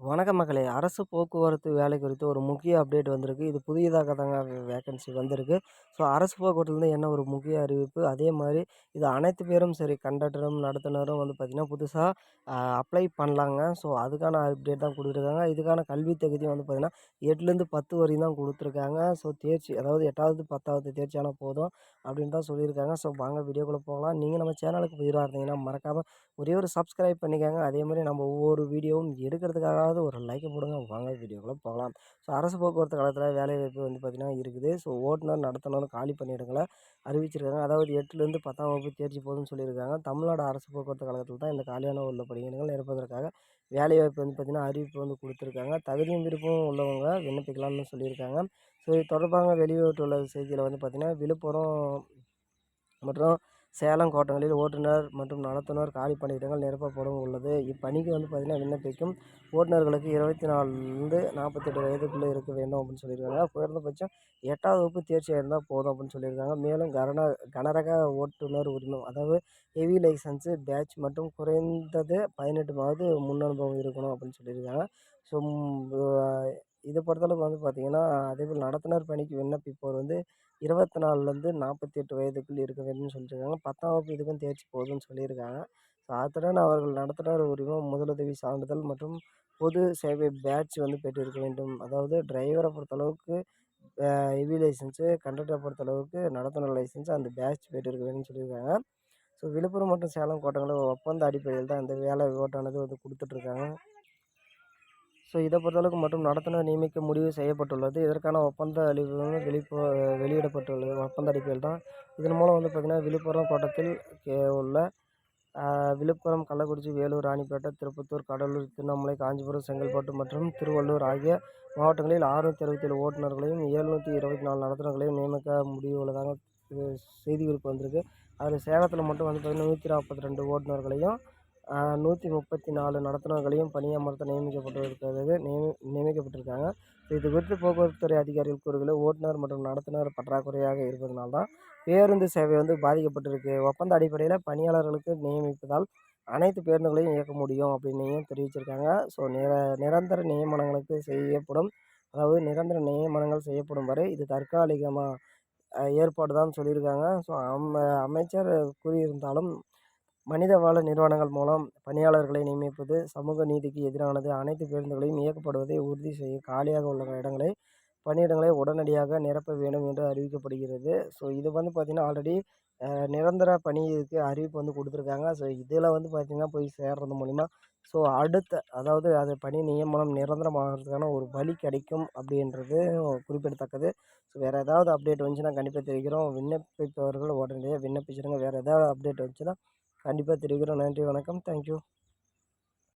வணக்கம் மக்களே. அரசு போக்குவரத்து வேலை குறித்து ஒரு முக்கிய அப்டேட் வந்திருக்கு. இது புதியதாக தாங்க வேக்கன்சி வந்திருக்கு. ஸோ அரசு போக்குவரத்துலேருந்து என்ன ஒரு முக்கிய அறிவிப்பு? அதே மாதிரி இது அனைத்து பேரும் சரி கண்டக்டரும் நடத்துனரும் வந்து பார்த்திங்கன்னா புதுசாக அப்ளை பண்ணலாங்க. ஸோ அதுக்கான அப்டேட் தான் கொடுத்துருக்காங்க. இதுக்கான கல்வி தகுதியும் வந்து பார்த்திங்கன்னா எட்டுலேருந்து பத்து வரையும் தான் கொடுத்துருக்காங்க. ஸோ தேர்ச்சி அதாவது எட்டாவது பத்தாவது தேர்ச்சி ஆனால் போதும் அப்படின்னு தான் சொல்லியிருக்காங்க. ஸோ வாங்க வீடியோக்குள்ளே போகலாம். நீங்கள் நம்ம சேனலுக்கு புதிராக இருந்தீங்கன்னா மறக்காமல் ஒரே ஒரு சப்ஸ்கிரைப் பண்ணிக்கோங்க. அதே மாதிரி நம்ம ஒவ்வொரு வீடியோவும் எடுக்கிறதுக்காக யாராவது ஒரு லைக்கை போடுங்க. வாங்க வீடியோக்குள்ளே போகலாம். ஸோ அரசு போக்குவரத்து காலத்தில் வேலைவாய்ப்பு வந்து பார்த்திங்கன்னா இருக்குது. ஸோ ஓட்டுநர் நடத்துனர் காலி பணியிடங்களை அறிவிச்சிருக்காங்க. அதாவது எட்டுலேருந்து பத்தாம் வகுப்பு தேர்ச்சி போதும்னு சொல்லியிருக்காங்க. தமிழ்நாடு அரசு போக்குவரத்து கழகத்தில் தான் இந்த காலியான உள்ள பணியிடங்கள் நிரப்புவதற்காக வேலைவாய்ப்பு வந்து பார்த்திங்கன்னா அறிவிப்பு வந்து கொடுத்துருக்காங்க. தகுதியும் விருப்பமும் உள்ளவங்க விண்ணப்பிக்கலாம்னு சொல்லியிருக்காங்க. ஸோ இது தொடர்பாக வெளியிட்டுள்ள செய்தியில் வந்து பார்த்திங்கன்னா விழுப்புரம் மற்றும் சேலம் கோட்டங்களில் ஓட்டுநர் மற்றும் நடத்துனர் காலி பணியிடங்கள் நிரப்பப்படும் உள்ளது. இப்பணிக்கு வந்து பார்த்திங்கன்னா விண்ணப்பிக்கும் ஓட்டுநர்களுக்கு இருபத்தி நாலுலேருந்து நாற்பத்தெட்டு வயதுக்குள்ளே இருக்க வேண்டும் அப்படின்னு சொல்லியிருக்காங்க. குறைந்தபட்சம் எட்டாவது வகுப்பு தேர்ச்சியாக இருந்தால் போதும் அப்படின்னு சொல்லியிருக்காங்க. மேலும் கன கனரக ஓட்டுநர் உரிமம் அதாவது ஹெவி லைசன்ஸு பேட்ச் மற்றும் குறைந்தது பதினெட்டு மாவது முன் அனுபவம் இருக்கணும் அப்படின்னு சொல்லியிருக்காங்க. ஸோ இதை பொறுத்தளவுக்கு வந்து பார்த்திங்கன்னா அதேபோல் நடத்துனர் பணிக்கு விண்ணப்பிப்போர் வந்து இருபத்தி நாலுலேருந்து நாற்பத்தி எட்டு வயதுக்குள் இருக்க வேண்டும்னு சொல்லியிருக்காங்க பத்தாம் வகுப்பு இதுக்கும் தேர்ச்சி போதும்னு சொல்லியிருக்காங்க ஸோ அத்துடன் அவர்கள் நடத்துனர் உரிமம் முதலுதவி சான்றிதழ் மற்றும் பொது சேவை பேட்ச் வந்து பெற்றிருக்க வேண்டும். அதாவது டிரைவரை பொறுத்தளவுக்கு ஹெவி லைசன்ஸு கண்டக்டரை பொறுத்தளவுக்கு நடத்துனர் லைசன்ஸு அந்த பேட்ச் பெற்றிருக்க வேண்டும்னு சொல்லியிருக்காங்க ஸோ விழுப்புரம் மற்றும் சேலம் கோட்டங்களில் ஒப்பந்த அடிப்படையில் தான் இந்த வேலை ஓட்டானது வந்து கொடுத்துட்ருக்காங்க ஸோ இதை பொறுத்தளவுக்கு மற்றும் நடத்துனர் நியமிக்க முடிவு செய்யப்பட்டுள்ளது. இதற்கான ஒப்பந்த அழிவு வெளிப்போ வெளியிடப்பட்டுள்ளது. ஒப்பந்த அடிப்பில் தான். இதன் மூலம் வந்து பார்த்திங்கன்னா விழுப்புரம் கோட்டத்தில் உள்ள விழுப்புரம் கள்ளக்குறிச்சி வேலூர் ராணிப்பேட்டை திருப்பத்தூர் கடலூர் திருவண்ணாமலை காஞ்சிபுரம் செங்கல்பட்டு மற்றும் திருவள்ளூர் ஆகிய மாவட்டங்களில் ஆறுநூற்றி அறுபத்தி ஏழு ஓட்டுநர்களையும் ஏழ்நூற்றி இருபத்தி நாலு நடத்துனர்களையும் நியமிக்க முடிவு உள்ளதாக செய்தி குறிப்பு வந்திருக்கு. அதில் சேலத்தில் மட்டும் வந்து பார்த்திங்கன்னா நூற்றி நாற்பத்தி ரெண்டு ஓட்டுநர்களையும் நூற்றி முப்பத்தி நாலு நடத்துனர்களையும் பணியமர்த்த நியமிக்கப்பட்டிருக்கிறது. நியமி நியமிக்கப்பட்டிருக்காங்க. இது குறித்து போக்குவரத்துறை அதிகாரிகள் கூறுகையில் ஓட்டுநர் மற்றும் நடத்துனர் பற்றாக்குறையாக இருப்பதனால தான் பேருந்து சேவை வந்து பாதிக்கப்பட்டிருக்கு. ஒப்பந்த அடிப்படையில் பணியாளர்களுக்கு நியமிப்பதால் அனைத்து பேருந்துகளையும் இயக்க முடியும் அப்படின்னையும் தெரிவிச்சிருக்காங்க. ஸோ நிர நிரந்தர நியமனங்களுக்கு செய்யப்படும் அதாவது நிரந்தர நியமனங்கள் செய்யப்படும் வரை இது தற்காலிகமாக ஏற்பாடு தான் சொல்லியிருக்காங்க. ஸோ அம் அமைச்சர் கூறியிருந்தாலும் மனிதவள நிறுவனங்கள் மூலம் பணியாளர்களை நியமிப்பது சமூக நீதிக்கு எதிரானது அனைத்து பேருந்துகளையும் இயக்கப்படுவதை உறுதி செய்ய காலியாக உள்ள இடங்களை பணியிடங்களை உடனடியாக நிரப்ப வேண்டும் என்று அறிவிக்கப்படுகிறது. ஸோ இது வந்து பார்த்திங்கன்னா ஆல்ரெடி நிரந்தர பணிக்கு அறிவிப்பு வந்து கொடுத்துருக்காங்க. ஸோ இதில் வந்து பார்த்திங்கன்னா போய் சேர்றது மூலிமா ஸோ அடுத்த அதாவது அது பணி நியமனம் நிரந்தரமாகிறதுக்கான ஒரு வழி கிடைக்கும் அப்படின்றது குறிப்பிடத்தக்கது. ஸோ வேறு ஏதாவது அப்டேட் வந்துச்சுன்னா கண்டிப்பாக தெரிவிக்கிறோம். விண்ணப்பிப்பவர்கள் உடனடியாக விண்ணப்பிச்சிருங்க. வேறு ஏதாவது அப்டேட் வந்துச்சுன்னா கண்டிப்பாக தெரிவிக்கிறோம். நன்றி வணக்கம். தேங்க்யூ